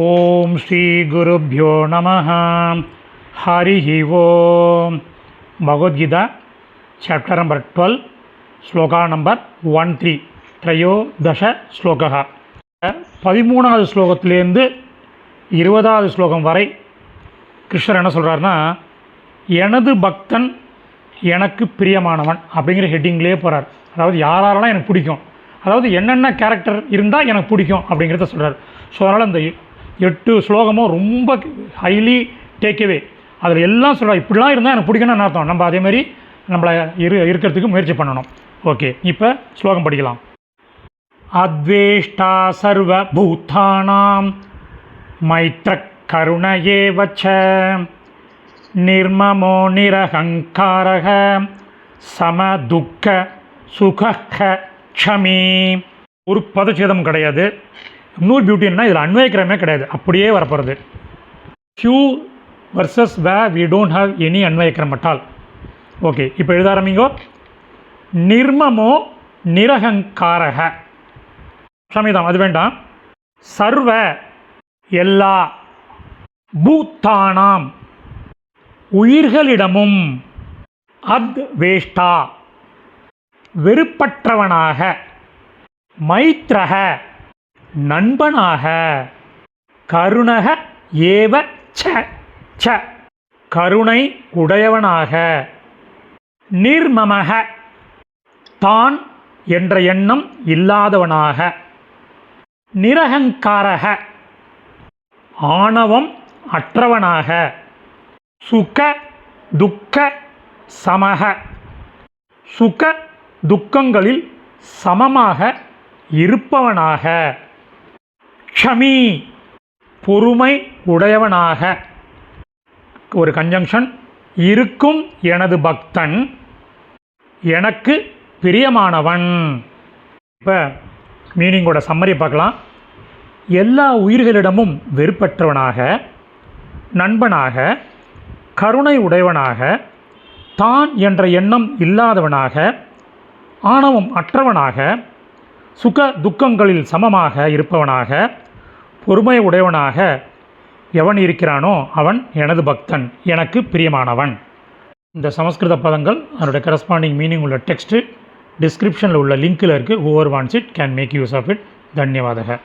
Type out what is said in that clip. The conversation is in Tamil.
ஓம் ஸ்ரீ குருப்யோ நம Hari Om Bhagavadgita chapter number twelve shloka number one three த்ரயோதச shloka பதிமூணாவது ஸ்லோகத்திலேருந்து இருபதாவது ஸ்லோகம் வரை கிருஷ்ணர் என்ன சொல்கிறாருன்னா எனது பக்தன் எனக்கு பிரியமானவன் அப்படிங்கிற ஹெட்டிங்லேயே போகிறார் அதாவது யாரெல்லாம் எனக்கு பிடிக்கும். அதாவது என்னென்ன கேரக்டர் இருந்தால் எனக்கு பிடிக்கும் அப்படிங்கிறத சொல்கிறார் ஸோ அதனால் இந்த எட்டு ஸ்லோகமும் ரொம்ப ஹைலி டேக்கவே அதில் எல்லாம் சொல்கிறார் இப்படிலாம் இருந்தால் எனக்கு பிடிக்கணும்னு அர்த்தம்? நம்ம அதே மாதிரி நம்மளை இரு இருக்கிறதுக்கு முயற்சி பண்ணணும். ஓகே இப்போ ஸ்லோகம் படிக்கலாம். அத்வேஷ்டா சர்வ பூத்தானாம் மைத்ர கருண ஏவ நிர்மமோ நிரகங்காரக சமதுக்க சுக க்ஷமி. ஒரு பதச்சேதம் கிடையாது. இன்னொரு பியூட்டின்னா இதில் அன்வயக்கிரமே கிடையாது. அப்படியே வரப்போகிறது few verses way we don't have any அன்வயிக்கிரம் at all okay இப்போ எழுத ஆரம்பிங்கோ. நிர்மமோ நிரகங்காரக. சமீதம் அது வேண்டாம். சர்வ எல்லா பூத்தானாம். உயிர்களிடமும் அத் வேஷ்டா வெறுப்பற்றவனாக. மைத்ரக. நண்பனாக. கருணக ஏவ ச ச. கருணை உடையவனாக. நிர்மமக தான் என்ற எண்ணம் இல்லாதவனாக. நிரகங்காரக ஆணவம் அற்றவனாக. சுக துக்க சமக. சுக துக்கங்களில் சமமாக இருப்பவனாக. க்ஷமி பொறுமை உடையவனாக. ஒரு கன்ஜங்ஷன் இருக்கும் எனது பக்தன் எனக்கு பிரியமானவன். இப்போ மீனிங்கோட சம்மரி பார்க்கலாம். எல்லா உயிர்களிடமும் வெறுப்பற்றவனாக நண்பனாக கருணை உடையவனாக தான் என்ற எண்ணம் இல்லாதவனாக ஆணவம் அற்றவனாக சுக துக்கங்களில் சமமாக இருப்பவனாக பொறுமை உடையவனாக எவன் இருக்கிறானோ அவன் எனது பக்தன் எனக்கு பிரியமானவன். இந்த சமஸ்கிருத பதங்கள் அதனுடைய கரஸ்பாண்டிங் மீனிங் உள்ள டெக்ஸ்ட்டு டிஸ்கிரிப்ஷனில் உள்ள லிங்க்கில் இருக்குது over once it can make use of it தன்யவாதக.